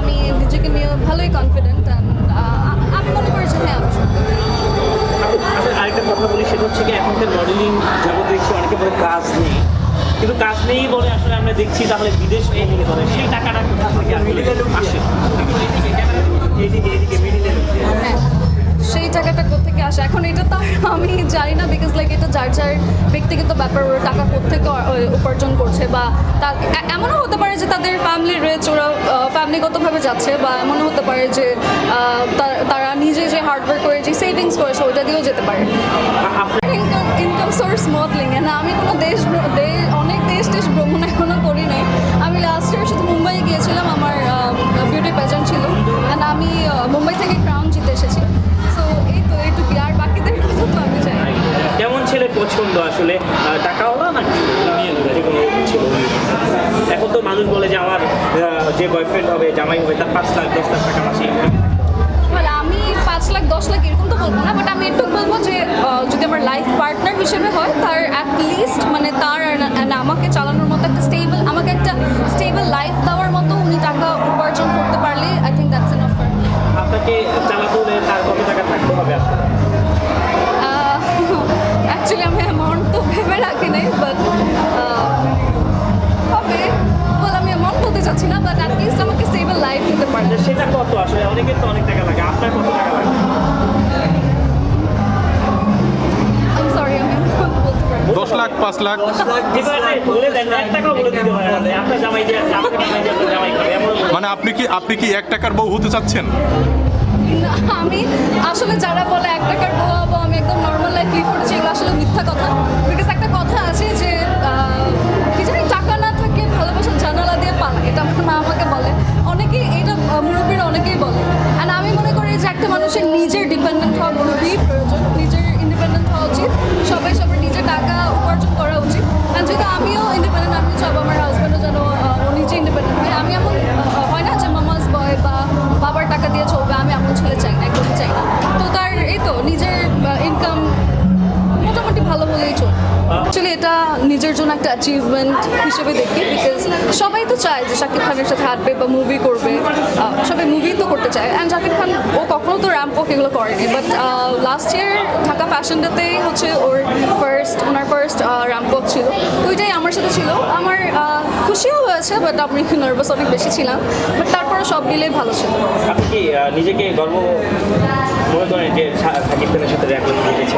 আমি নিজেকে নিয়ে ভালোই কনফিডেন্ট আমি মনে করি যে হ্যাঁ আমি আরেকটা কথা বলি সেটা হচ্ছে কি এখনকার মডেলিং জগৎ দেখছি অনেকে বলে কাজ নেই। কিন্তু কাজ নেই বলে আসলে আমরা দেখছি তাহলে বিদেশ ভ্রমণ করে সেই টাকাটা কোথা থেকে আসে? হ্যাঁ সেই টাকাটা কোথেকে আসে? এখন এটা তো আমি জানি না বিকজ লাইক এটা যার যার ব্যক্তিগত ব্যাপার, ওরা টাকা কোথেকে উপার্জন করছে বা তা- এমনও হতে পারে যে তাদের ফ্যামিলি রেচ ওরা ফ্যামিলিগতভাবে যাচ্ছে বা এমনও হতে পারে যে তারা নিজে যে হার্ডওয়ার্ক করে, যে সেভিংস করেছে, ওইটা দিয়েও যেতে পারে। ইনকাম ইনকাম সোর্স মডেলিং না আমি কোনো দেশ অনেক দেশ টেশ ভ্রমণ এখনও করি নাই। আমি লাস্ট ইয়ার শুধু মুম্বাই গিয়েছিলাম, আমার বিউটি প্যাজেন্ট ছিল। অ্যান্ড আমি মুম্বাই থেকে ক্রাউন আসলে টাকাওয়ালা নাকি যে এখন তো মানুষ বলে যে আমার যে বয়ফ্রেন্ড হবে, জামাই হবে, তার পাঁচ লাখ, দশ লাখ টাকা মাসে। আমি পাঁচ লাখ, দশ লাখ এরকম তো বলব না না অ্যাটলিস্ট আমাকে স্টেবল লাইফ দিতে পারলে সেটা কত? আসলে অনেকের তো অনেক টাকা লাগে। আপনার কত টাকা লাগে? পারব। দশ লাখ পাঁচ লাখ। হয় মানে আপনি কি আপনি কি এক টাকার বউ হতে চাচ্ছেন? না, আমি আসলে যারা বলে এক টাকার বউ হব আমি মানুষের নিজের ডিপেন্ডেন্ট হওয়া খুবই প্রয়োজন। নিজের ইন্ডিপেন্ডেন্ট হওয়া উচিত। সবাই সবার নিজের টাকা উপার্জন করা উচিত। অ্যান্ড যেহেতু আমিও ইন্ডিপেন্ডেন্ট আমি চাবো আমার হাজব্যান্ডও যেন নিজে ইন্ডিপেন্ডেন্ট হয়। আমি এমন হয় না যে মামাজ বয় বা বাবার টাকা দিয়ে চলবে, আমি এমন ছেলে চাই না, একদমই চাই না। তো তার, এই তো, নিজের ইনকাম মোটামুটি ভালো হলেই চল। অ্যাকচুয়ালি এটা নিজের জন্য একটা অ্যাচিভমেন্ট হিসেবে দেখি বিকজ সবাই তো চায় যে শাকিব খানের সাথে হাঁটবে বা মুভি করবে। সবাই মুভি তো করতে চায়। অ্যান্ড শাকিব খান কখনো র্যাম্প এগুলো করেনি but last year Dhaka fashion ডেতেই হচ্ছে ওর ফার্স্ট ওনার ফার্স্ট র্যাম্প ওয়াক ছিল। ওইটাই আমার সাথে ছিল। আমার খুশিও হয়েছে বাট আমি একটু নার্ভাস অনেক বেশি ছিলাম। বাট তারপরে সব মিলে ভালো ছিল। আপনি কি নিজেকে গর্ব মনে করেন যে সাকিব খানের সাথে র্যাঙ্ক করেছে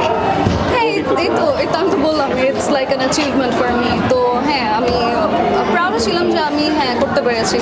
হ্যাঁ এই এই তো এই তো আমি তো বললাম it's like an achievement for me তো হ্যাঁ আমি প্রাউড ছিলাম যে আমি হ্যাঁ করতে পেরেছি।